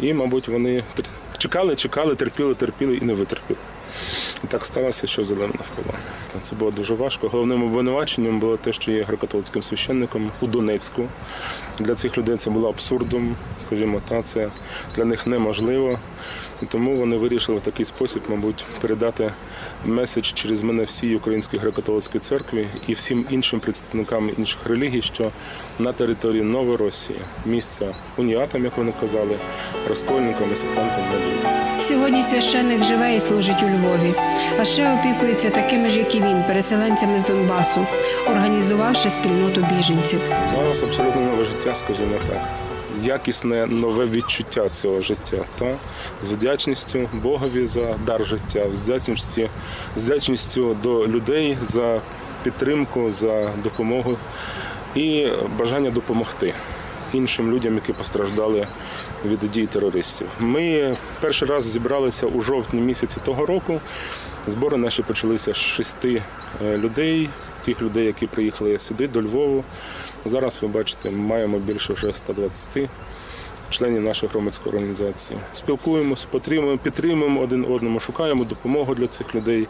І, мабуть, вони чекали, чекали, терпіли, терпіли і не витерпіли. І так сталося, що взяли полон. Це було дуже важко. Головним обвинуваченням було те, що є греко-католицьким священником у Донецьку. Для цих людей це було абсурдом, скажімо так, це для них неможливо. Тому вони вирішили в такий спосіб, мабуть, передати меседж через мене всій Українській греко-католицькій церкві і всім іншим представникам інших релігій, що на території Новоросії, місця уніатам, як вони казали, розкольникам і сектантам не буде. Сьогодні священник живе і служить у Львові, а ще опікується такими ж, як і він, переселенцями з Донбасу, організувавши спільноту біженців. Зараз абсолютно нове життя, скажімо так. Якісне нове відчуття цього життя. Та? З вдячністю Богові за дар життя, з вдячністю, з вдячністю до людей за підтримку, за допомогу і бажання допомогти іншим людям, які постраждали від дій терористів. Ми перший раз зібралися у жовтні місяці того року. Збори наші почалися з шести е, людей, тих людей, які приїхали сюди, до Львову. Зараз ви бачите, маємо більше вже 120 членів нашої громадської організації. Спілкуємося, підтримуємо, один одному, шукаємо допомогу для цих людей.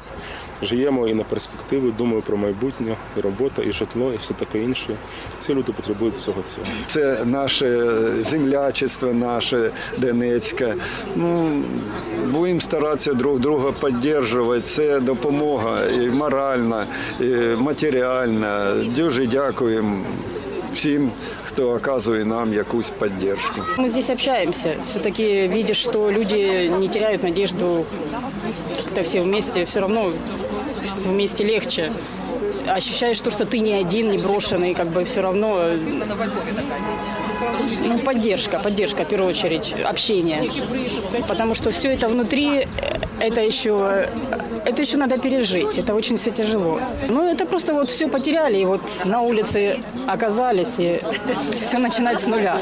Живемо і на перспективу, думаю про майбутнє, і робота, і житло, і все таке інше. Ці люди потребують всього цього. Це наше землячество, наше Донецьке. Ну, будемо старатися друг друга підтримувати. Це допомога і моральна, і матеріальна. Дуже дякуємо всім, хто оказує нам якусь підтримку. Мы здесь общаемся. Все-таки видишь, что люди не теряют надежду. Как-то все вместе, все равно вместе легче. Ощущаешь то, что ты не один, не брошенный, как бы все равно. э, Ну, поддержка, поддержка, в первую очередь, общение. Потому что все это внутри, э, это еще, это еще надо пережить. Это очень все тяжело. Ну, это просто вот все потеряли, и вот на улице оказались, и все начинать с нуля.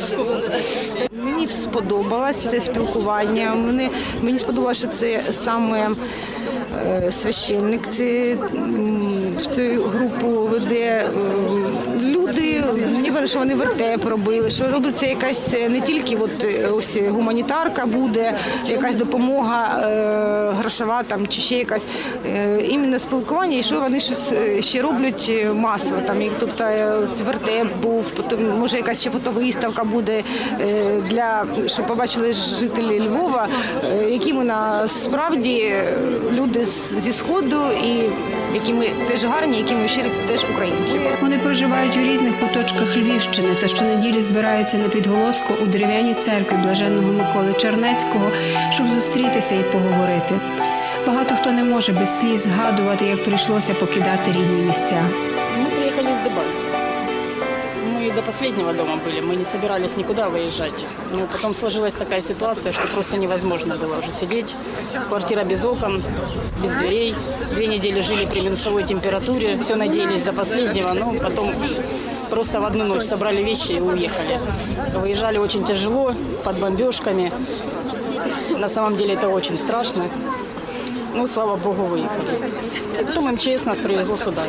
Мені сподобалось це спілкування. Мені, мені сподобалося, що це саме е, священник це, м, цю групу веде. е, Люди, вважаю, що вони вертеп робили, що робиться якась е, не тільки от, е, ось гуманітарка буде, якась допомога е, грошова там, чи ще якась е, іменно спілкування, і що вони щось е, ще роблять е, масово. Там, і, тобто е, вертеп був, потім може якась ще фотовиставка буде е, для щоб побачили жителі Львова, е, які ми насправді е, люди зі сходу і які ми теж гарні, які ми щирі теж українці. Вони проживають у різних куточках Львівщини та щонеділі збираються на підголоску у дерев'яній церкві блаженного Миколи Чернецького, щоб зустрітися і поговорити. Багато хто не може без сліз згадувати, як прийшлося покидати рідні місця. Мы приехали из Дебальцева. Мы до последнего дома были, мы не собирались никуда выезжать. Но потом сложилась такая ситуация, что просто невозможно было уже сидеть. Квартира без окон, без дверей. Две недели жили при минусовой температуре. Все надеялись до последнего, но потом просто в одну ночь собрали вещи и уехали. Выезжали очень тяжело, под бомбежками. На самом деле это очень страшно. Ну, слава богу, выехали. И потом МЧС нас привезло сюда.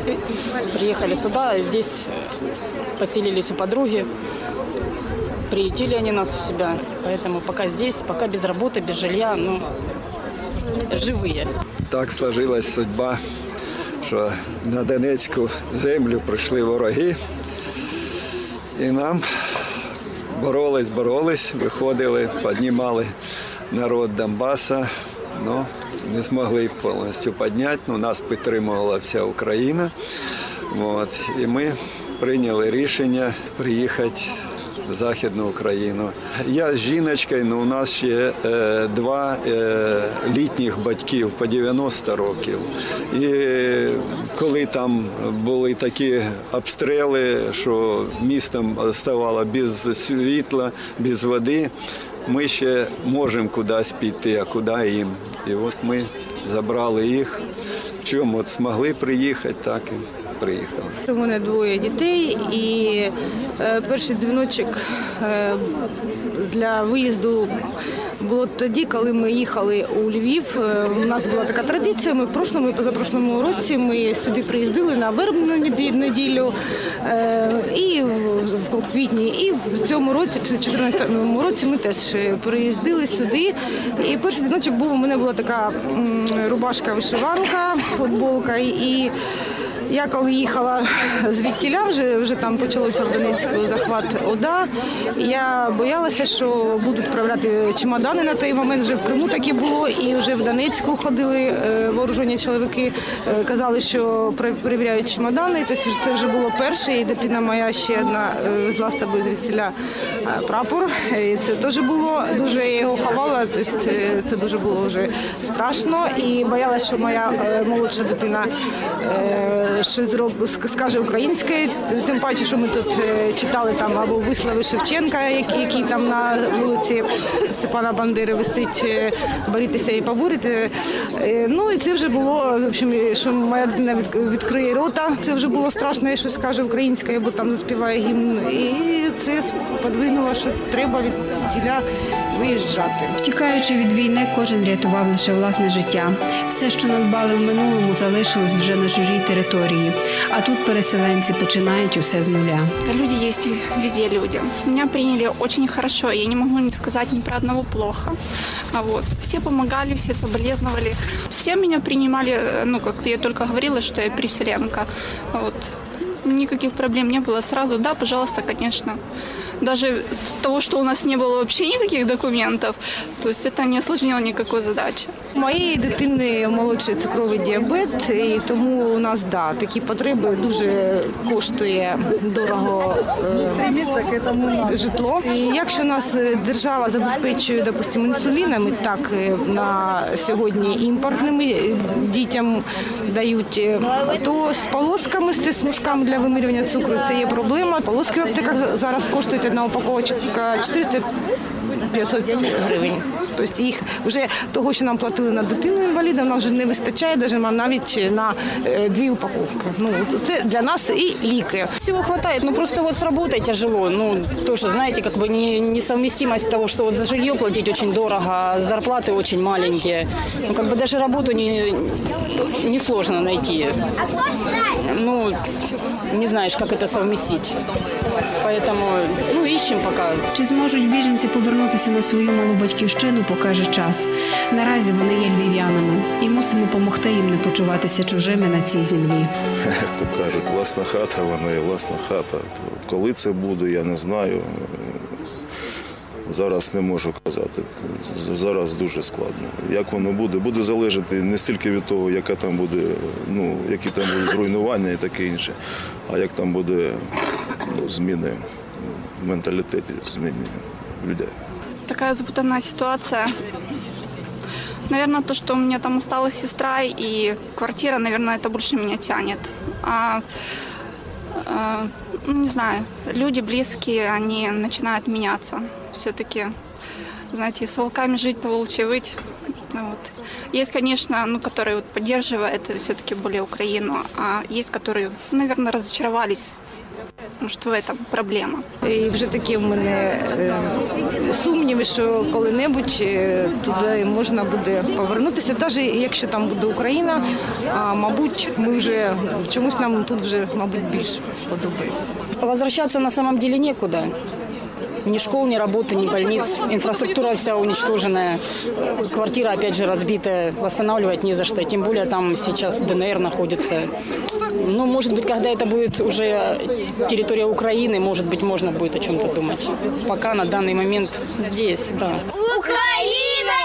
Приехали сюда, и здесь э, поселились у подруги. Приютили они нас у себя. Поэтому пока здесь, пока без работы, без жилья, ну, живые. Так сложилась судьба, що на Донецьку землю прийшли вороги. І нам боролись, боролись, виходили, піднімали народ Донбаса, але не змогли повністю підняти. Ну, нас підтримувала вся Україна. От. І ми прийняли рішення приїхати в Західну Україну. Я з жіночкою, ну у нас ще е, два е, літніх батьків по 90 років. І коли там були такі обстріли, що містом ставало без світла, без води, ми ще можемо кудись піти, а куди їм. І от ми забрали їх. В чому от змогли приїхати, так і приїхали. У мене двоє дітей, і е, перший дзвіночок е, для виїзду було тоді, коли ми їхали у Львів. Е, У нас була така традиція. Ми в прошлому і позапрошлому році ми сюди приїздили на вербну неділю і в- в квітні. І в цьому році, після 2014 році, ми теж приїздили сюди. І перший дзвіночок був у мене була така рубашка вишиванка, футболка і. Я коли їхала звідтіля, вже, вже там почалося в Донецьку захват ОДА. Я боялася, що будуть правляти чемодани на той момент. Вже в Криму таке було, і вже в Донецьку ходили е, вооружені чоловіки, е, казали, що пере- перевіряють чемодани. Тобто це вже було перше, і дитина моя ще одна е, везла з тобою звідсіля прапор. І це теж було дуже я його ховала. Тобто це, дуже було вже страшно. І боялася, що моя молодша дитина зроб скаже українською. Тим паче, що ми тут е, читали там або вислови Шевченка, який, там на вулиці Степана Бандери висить е, борітися і поборити. Е, Ну і це вже було в общем, що моя дитина відкриє рота. Це вже було страшно, щось скаже українською, бо там заспіває гімн. І це сподвигнуло, що треба від тіля виїжджати. Втікаючи від війни, кожен рятував лише власне життя. Все, що надбали в минулому, залишилось вже на чужій території. А тут переселенці починають усе з нуля. Люди есть везде люди. Меня приняли очень хорошо. Я не могу не сказать ни про одного плохо. А вот. Все помогали, все соболезновали. Все меня принимали, э, ну, как я только говорила, что я переселенка. А Вот. Никаких проблем не было сразу. Да, пожалуйста, конечно. Даже того, что у нас не было вообще никаких документов, то есть это не осложнило никакой задачи. У моєї дитини молодший цукровий діабет, і тому у нас да, такі потреби дуже коштує дорого е, житло. І якщо нас е, держава забезпечує, допустимо, інсуліном, і так е, на сьогодні імпортними е, дітям дають, то з полосками, з смужками для вимірювання цукру це є проблема. Полоски в аптеках зараз коштують одна упаковочка 400 500 гривень. Тобто їх вже того, що нам платили на дитину інваліда, нам вже не вистачає навіть навіть на е, дві упаковки. Ну це для нас і ліки. Всего хватает, ну просто вот с работой тяжело. Ну, тоже, знаете, как бы не, несовместимость того, что вот за жилье платить очень дорого, а зарплаты очень маленькие. Ну, как бы даже работу не, не сложно найти. Ну, не знаешь, как это совместить. Поэтому, ну, ищем пока. Чи зможуть біженці повернутися на свою малу батьківщину, покаже час. Наразі вони є львів'янами і мусимо допомогти їм не почуватися чужими на цій землі. як то кажуть, власна хата, вона є власна хата. То Коли це буде, я не знаю. Зараз не можу казати. Зараз дуже складно. Як воно буде, буде залежати не стільки від того, яка там буде, ну, які там будуть зруйнування і таке інше, а як там буде ну, зміни в менталітеті, зміни людей. такая запутанная ситуация. Наверное, то, что у меня там осталась сестра и квартира, наверное, это больше меня тянет. А, а, ну, не знаю, люди близкие, они начинают меняться. Все-таки, знаете, с волками жить, по волчьи выть. Ну, Вот. Есть, конечно, ну, которые вот поддерживают все-таки более Украину, а есть, которые, наверное, разочаровались. Может, в цьому проблема. І вже такі в мене е, сумніви, що коли-небудь е, туди можна буде повернутися, навіть якщо там буде Україна, а мабуть, ми вже чомусь нам тут вже, мабуть, більш подобається. Возвращатися на самом деле некуда. Ни школ, ни работы, ни больниц. Инфраструктура вся уничтоженная. Квартира, опять же, разбитая. Восстанавливать не за что. Тем более там сейчас ДНР находится. Ну, может быть, когда это будет уже территория Украины, может быть, можно будет о чем-то думать. Пока на данный момент здесь, да. Україна